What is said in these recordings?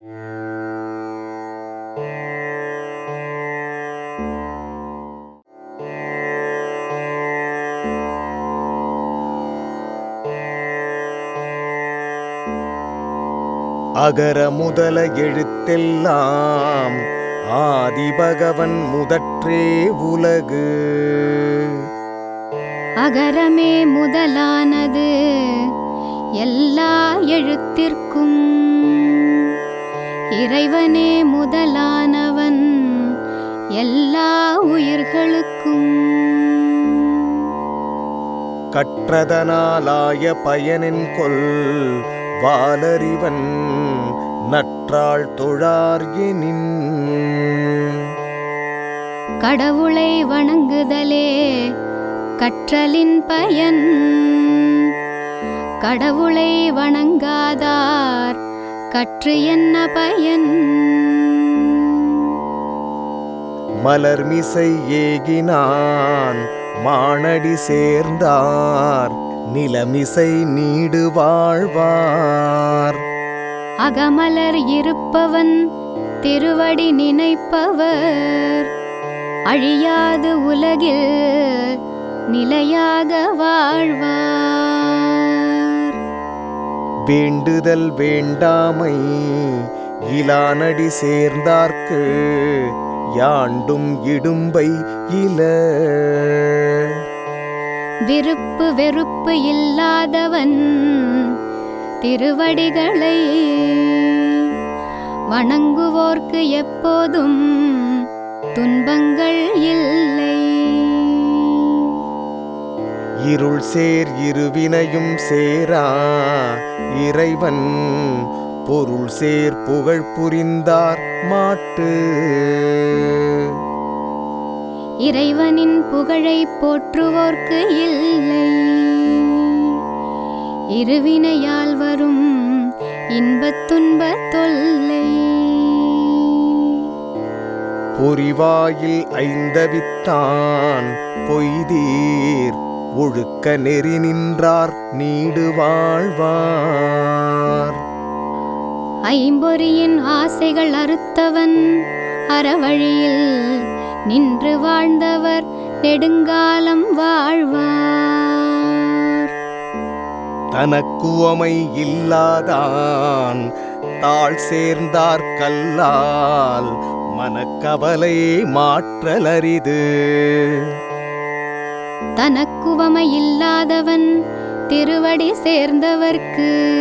அகர முதல எழுத்தெல்லாம் ஆதிபகவன் முதற்றே உலகு. அகரமே முதலானது எல்லா எழுத்திற்கும் இறைவனே முதலானவன். எல்லா உயிர்களுக்கும். கற்றதனாலாய பயனின் கொல் வாலறிவன் நற்றாள் தொழார் எனின். கடவுளை வணங்குதலே கற்றலின் பயன். கடவுளை வணங்காதார் கற்று என்ன பயன்? மலர்மிசை ஏகினான் மானடி சேர்ந்தார் நிலமிசை நீடு வாழ்வார். அகமலர் இருப்பவன் திருவடி நினைப்பவர். அழியாது உலகில் நிலையாக வாழ்வார். வேண்டுதல் வேண்டாமை இலானடி சேர்ந்தார்க்கு யாண்டும் இடும்பை இல. விருப்பு வெறுப்பு இல்லாதவன் திருவடிகளை வணங்குவோர்க்கு எப்போதும் துன்பங்கள் இல்லை. இருள் சேர் இருவினையும் சேரா. இறைவன் பொருள் சேர் புகழ் புரிந்தார் மாட்டு. இறைவனின் புகழை போற்றுவோர்க்கு இல்லை. இருவினையால் வரும் இன்பத் துன்பத் தொல்லை. பொறிவாயில் ஐந்தவித்தான் பொய்தீர் ஒழுக்க நெறி நின்றார் நீடு வாழ்வார். ஐம்பொறியின் ஆசைகள் அறுத்தவன் அறவழியில் நின்று வாழ்ந்தவர் நெடுங்காலம் வாழ்வார். தனக்குவமை இல்லாதான் தாழ் சேர்ந்தார் கல்லால் மனக்கவலை மாற்றலரிது. தனக்குவமை இல்லாதவன் திருவடி சேர்ந்தவர்க்கு.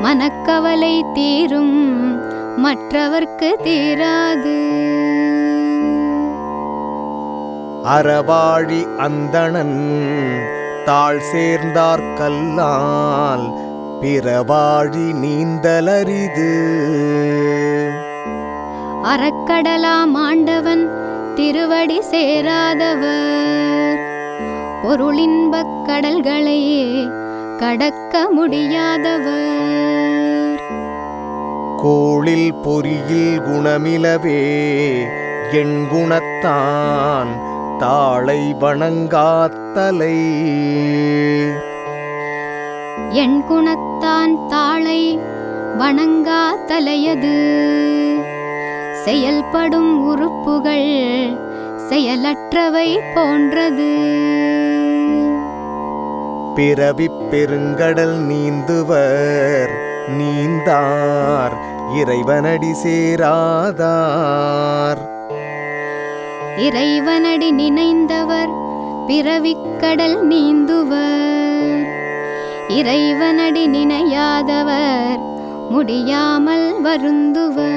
மனக்கவலை தீரும் மற்றவர்க்கு தீராது. அறவாழி அந்தணன் தாழ் சேர்ந்தார் கல்லால் பிறவாழி நீந்தலரிது. அறக்கடலாம் ஆண்டவன் திருவடி சேராதவர். பொருளின்பக் கடல்களை கடக்க முடியாதவர். கோளில் பொறியில் குணமிலவே எண் குணத்தான் தாளை வணங்காத்தலை. என் குணத்தான் தாளை வணங்கா தலையது செயல்படும் உறுப்புகள் செயலற்றவை போன்றது. பிறவிப் பெருங்கடல் நீந்துவர் நீந்தார். இறைவனடி சேராதார். இறைவனடி நினைந்தவர் பிறவிக்கடல் நீந்துவர். இறைவனடி நினையாதவர் முடியாமல் வருந்துவர்.